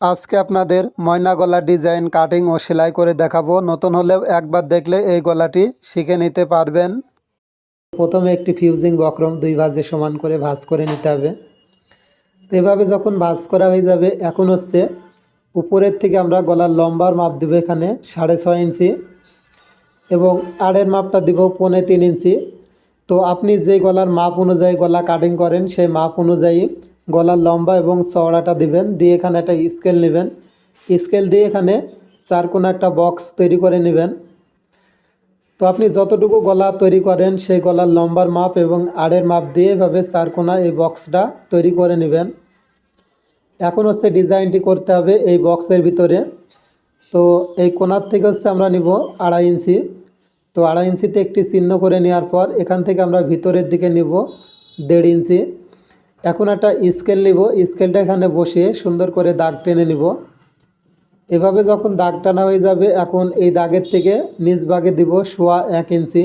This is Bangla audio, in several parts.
আজকে আপনাদের ময়না গলা ডিজাইন, কাটিং ও সেলাই করে দেখাবো। নতুন হলেও একবার দেখলে এই গলাটি শিখে নিতে পারবেন। প্রথমে একটি ফিউজিং বক্রম দুই ভাজে সমান করে ভাঁজ করে নিতে হবে। তো এভাবে যখন ভাঁজ করা হয়ে যাবে, এখন হচ্ছে উপরের থেকে আমরা গলার লম্বার মাপ দেবো এখানে সাড়ে ছয় ইঞ্চি এবং আড়ের মাপটা দিব পৌনে তিন ইঞ্চি। তো আপনি যে গলার মাপ অনুযায়ী গলা কাটিং করেন, সেই মাপ অনুযায়ী গলার লম্বা এবং চওড়াটা দিবেন, দিয়ে এখানে একটা স্কেল নেবেন। স্কেল দিয়ে এখানে চার কোনো একটা বক্স তৈরি করে নেবেন। তো আপনি যতটুকু গলা তৈরি করেন, সেই গলার লম্বার মাপ এবং আড়ের মাপ দিয়ে এভাবে চার কোনা এই বক্সটা তৈরি করে নেবেন। এখন হচ্ছে ডিজাইনটি করতে হবে এই বক্সের ভিতরে। তো এই কোনার থেকে হচ্ছে আমরা নিব আড়াই ইঞ্চি। তো আড়াই ইঞ্চিতে একটি চিহ্ন করে নেওয়ার পর এখান থেকে আমরা ভিতরের দিকে নিব দেড় ইঞ্চি। এখন একটা স্কেল নিব স্কেলটা এখানে বসিয়ে সুন্দর করে দাগ টেনে নিব। এভাবে যখন দাগ টানা হয়ে যাবে, এখন এই দাগের থেকে নিচ ভাগে দিব সোয়া এক ইঞ্চি।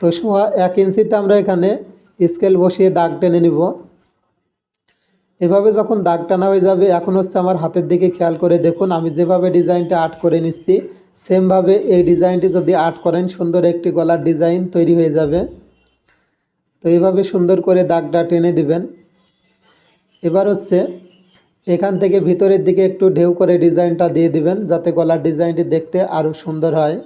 তো সোয়া এক ইঞ্চিতে আমরা এখানে স্কেল বসিয়ে দাগ টেনে নিব। এভাবে যখন দাগ টানা হয়ে যাবে, এখন হচ্ছে আমার হাতের দিকে খেয়াল করে দেখুন, আমি যেভাবে ডিজাইনটা আর্ট করে নিচ্ছি, সেমভাবে এই ডিজাইনটি যদি আর্ট করেন, সুন্দর একটি গলার ডিজাইন তৈরি হয়ে যাবে। তো এইভাবে সুন্দর করে দাগটা টেনে দিবেন। এবার হচ্ছে এখান থেকে ভিতরের দিকে একটু ঢেউ করে ডিজাইনটা দিয়ে দিবেন, যাতে গলার ডিজাইনটি দেখতে আরও সুন্দর হয়।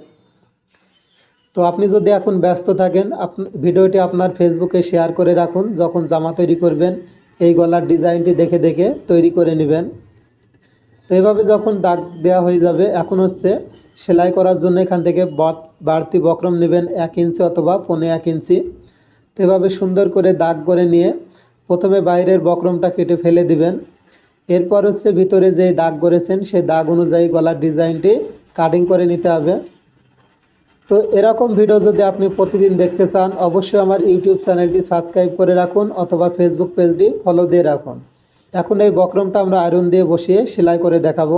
তো আপনি যদি এখন ব্যস্ত থাকেন আপ ভিডিওটি আপনার ফেসবুকে শেয়ার করে রাখুন, যখন জামা তৈরি করবেন, এই গলার ডিজাইনটি দেখে দেখে তৈরি করে নেবেন। তো এইভাবে যখন দাগ দেওয়া হয়ে যাবে, এখন হচ্ছে সেলাই করার জন্য এখান থেকে বাড়তি বক্রম নেবেন এক ইঞ্চি অথবা পনে এক ইঞ্চি। তো এভাবে সুন্দর করে দাগ করে নিয়ে প্রথমে বাইরের বক্রমটা কেটে ফেলে দিবেন। এরপর হচ্ছে ভিতরে যে দাগ করেছেন সেই দাগ অনুযায়ী গলার ডিজাইনটি কাটিং করে নিতে হবে। তো এরকম ভিডিও যদি আপনি প্রতিদিন দেখতে চান, অবশ্যই আমার ইউটিউব চ্যানেলটি সাবস্ক্রাইব করে রাখুন অথবা ফেসবুক পেজটি ফলো দিয়ে রাখুন। এখন এই বক্রমটা আমরা আয়রন দিয়ে বসিয়ে সেলাই করে দেখাবো।